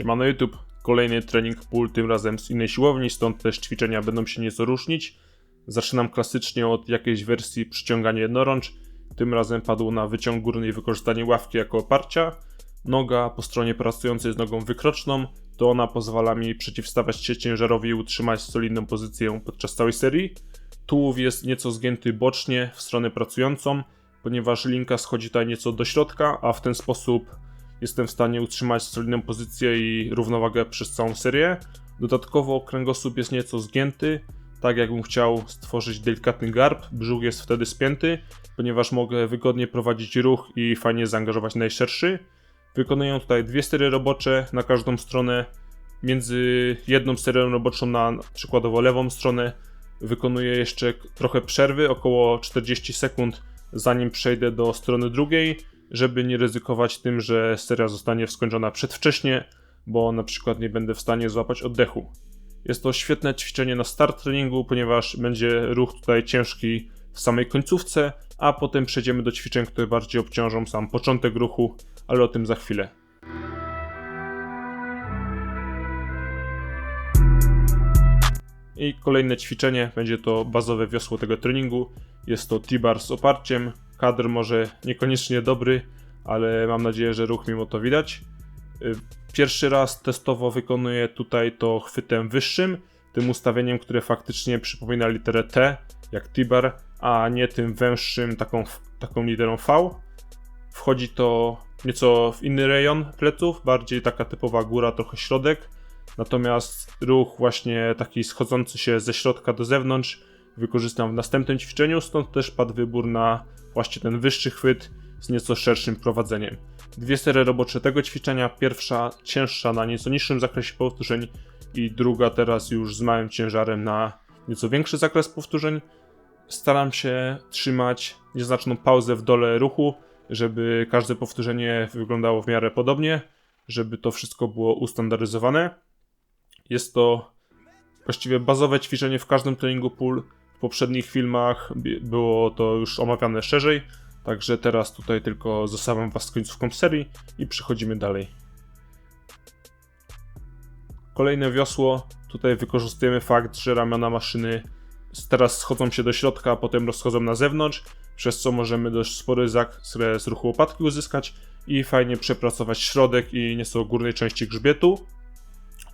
Siemano YouTube, kolejny trening pull, tym razem z innej siłowni, stąd też ćwiczenia będą się nieco różnić. Zaczynam klasycznie od jakiejś wersji przyciągania jednorącz. Tym razem padło na wyciąg górny i wykorzystanie ławki jako oparcia. Noga po stronie pracującej jest nogą wykroczną, to ona pozwala mi przeciwstawiać się ciężarowi i utrzymać solidną pozycję podczas całej serii. Tułów jest nieco zgięty bocznie w stronę pracującą, ponieważ linka schodzi tutaj nieco do środka, a w ten sposób jestem w stanie utrzymać solidną pozycję i równowagę przez całą serię. Dodatkowo kręgosłup jest nieco zgięty, tak jakbym chciał stworzyć delikatny garb, brzuch jest wtedy spięty, ponieważ mogę wygodnie prowadzić ruch i fajnie zaangażować najszerszy. Wykonuję tutaj dwie serie robocze na każdą stronę. Między jedną serią roboczą na przykładowo lewą stronę wykonuję jeszcze trochę przerwy, około 40 sekund, zanim przejdę do strony drugiej żeby nie ryzykować tym, że seria zostanie skończona przedwcześnie, bo na przykład nie będę w stanie złapać oddechu. Jest to świetne ćwiczenie na start treningu, ponieważ będzie ruch tutaj ciężki w samej końcówce, a potem przejdziemy do ćwiczeń, które bardziej obciążą sam początek ruchu, ale o tym za chwilę. I kolejne ćwiczenie będzie to bazowe wiosło tego treningu. Jest to T-bar z oparciem. Kadr może niekoniecznie dobry, ale mam nadzieję, że ruch mimo to widać. Y, pierwszy raz testowo wykonuję tutaj to chwytem wyższym, tym ustawieniem, które faktycznie przypomina literę T, jak T-bar, a nie tym węższym, taką, taką literą V. Wchodzi to nieco w inny rejon pleców, bardziej taka typowa góra, trochę środek. Natomiast ruch właśnie taki schodzący się ze środka do zewnątrz wykorzystam w następnym ćwiczeniu, stąd też padł wybór na właśnie ten wyższy chwyt z nieco szerszym prowadzeniem. Dwie serie robocze tego ćwiczenia, pierwsza cięższa na nieco niższym zakresie powtórzeń i druga teraz już z małym ciężarem na nieco większy zakres powtórzeń. Staram się trzymać nieznaczną pauzę w dole ruchu, żeby każde powtórzenie wyglądało w miarę podobnie, żeby to wszystko było ustandaryzowane. Jest to właściwie bazowe ćwiczenie w każdym treningu pull. Poprzednich filmach było to już omawiane szerzej, także teraz tutaj tylko zostawiam Was z końcówką serii i przechodzimy dalej. Kolejne wiosło. Tutaj wykorzystujemy fakt, że ramiona maszyny teraz schodzą się do środka, a potem rozchodzą na zewnątrz, przez co możemy dość spory zakres ruchu łopatki uzyskać i fajnie przepracować środek i nieco górnej części grzbietu.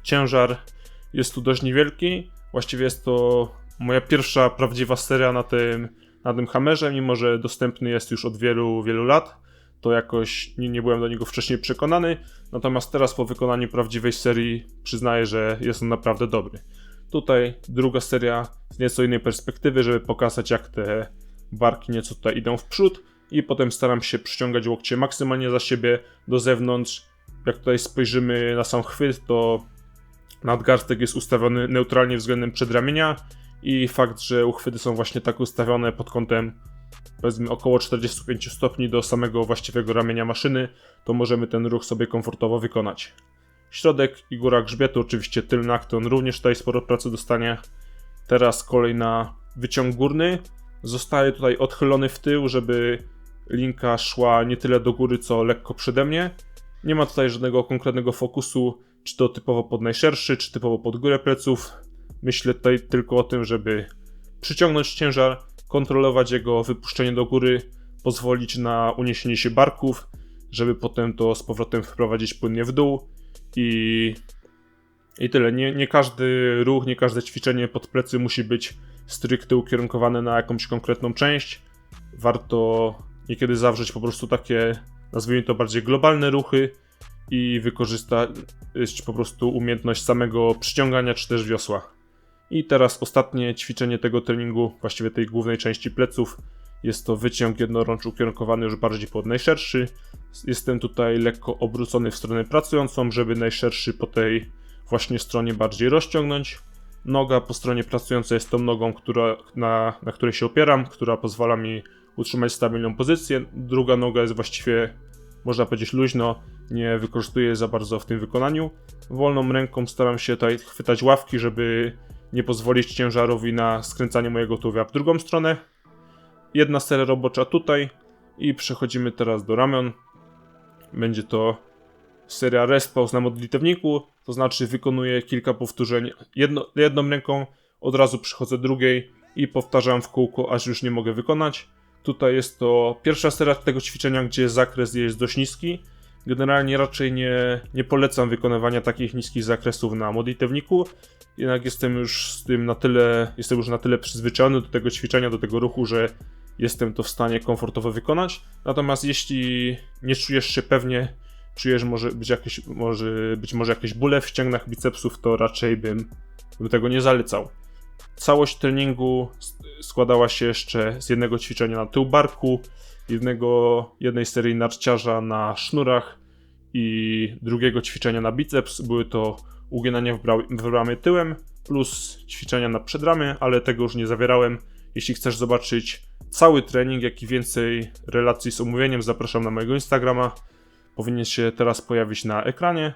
Ciężar jest tu dość niewielki. Właściwie jest to moja pierwsza prawdziwa seria na tym, na tym Hammerze, mimo że dostępny jest już od wielu, wielu lat. To jakoś nie, nie byłem do niego wcześniej przekonany. Natomiast teraz po wykonaniu prawdziwej serii przyznaję, że jest on naprawdę dobry. Tutaj druga seria z nieco innej perspektywy, żeby pokazać jak te barki nieco tutaj idą w przód i potem staram się przyciągać łokcie maksymalnie za siebie do zewnątrz. Jak tutaj spojrzymy na sam chwyt, to nadgarstek jest ustawiony neutralnie względem przedramienia i fakt, że uchwyty są właśnie tak ustawione pod kątem powiedzmy około 45 stopni do samego właściwego ramienia maszyny, to możemy ten ruch sobie komfortowo wykonać. Środek i góra grzbietu, oczywiście tylny akton również tutaj sporo pracy dostanie. Teraz kolej na wyciąg górny. Zostaje tutaj odchylony w tył, żeby linka szła nie tyle do góry, co lekko przede mnie. Nie ma tutaj żadnego konkretnego fokusu, czy to typowo pod najszerszy, czy typowo pod górę pleców. Myślę tutaj tylko o tym, żeby przyciągnąć ciężar, kontrolować jego wypuszczenie do góry, pozwolić na uniesienie się barków, żeby potem to z powrotem wprowadzić płynnie w dół i, i tyle. Nie, nie każdy ruch, nie każde ćwiczenie pod plecy musi być stricte ukierunkowane na jakąś konkretną część. Warto niekiedy zawrzeć po prostu takie, nazwijmy to bardziej globalne ruchy i wykorzystać po prostu umiejętność samego przyciągania czy też wiosła. I teraz ostatnie ćwiczenie tego treningu, właściwie tej głównej części pleców, jest to wyciąg jednorącz ukierunkowany już bardziej pod najszerszy. Jestem tutaj lekko obrócony w stronę pracującą, żeby najszerszy po tej właśnie stronie bardziej rozciągnąć. Noga po stronie pracującej jest tą nogą, która, na, na której się opieram, która pozwala mi utrzymać stabilną pozycję. Druga noga jest właściwie, można powiedzieć, luźno, nie wykorzystuję za bardzo w tym wykonaniu. Wolną ręką staram się tutaj chwytać ławki, żeby nie pozwolić ciężarowi na skręcanie mojego tułowia w drugą stronę. Jedna seria robocza tutaj i przechodzimy teraz do ramion. Będzie to seria rest pause na modlitewniku, to znaczy wykonuję kilka powtórzeń jedno, jedną ręką, od razu przychodzę drugiej i powtarzam w kółko, aż już nie mogę wykonać. Tutaj jest to pierwsza seria tego ćwiczenia, gdzie zakres jest dość niski. Generalnie raczej nie, nie polecam wykonywania takich niskich zakresów na modlitewniku, jednak jestem już z tym na tyle, jestem już na tyle przyzwyczajony do tego ćwiczenia, do tego ruchu, że jestem to w stanie komfortowo wykonać. Natomiast jeśli nie czujesz się pewnie, czujesz może być jakieś, może, być może jakieś bóle w ścięgnach bicepsów, to raczej bym, bym tego nie zalecał. Całość treningu składała się jeszcze z jednego ćwiczenia na tył barku, jednego, jednej serii narciarza na sznurach i drugiego ćwiczenia na biceps. Były to uginania w, w tyłem plus ćwiczenia na przedramię, ale tego już nie zawierałem. Jeśli chcesz zobaczyć cały trening, jak i więcej relacji z omówieniem, zapraszam na mojego Instagrama. Powinien się teraz pojawić na ekranie.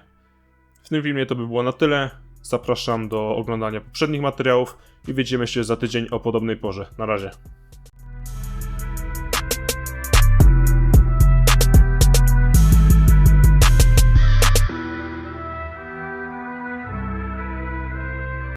W tym filmie to by było na tyle. Zapraszam do oglądania poprzednich materiałów i widzimy się za tydzień o podobnej porze. Na razie.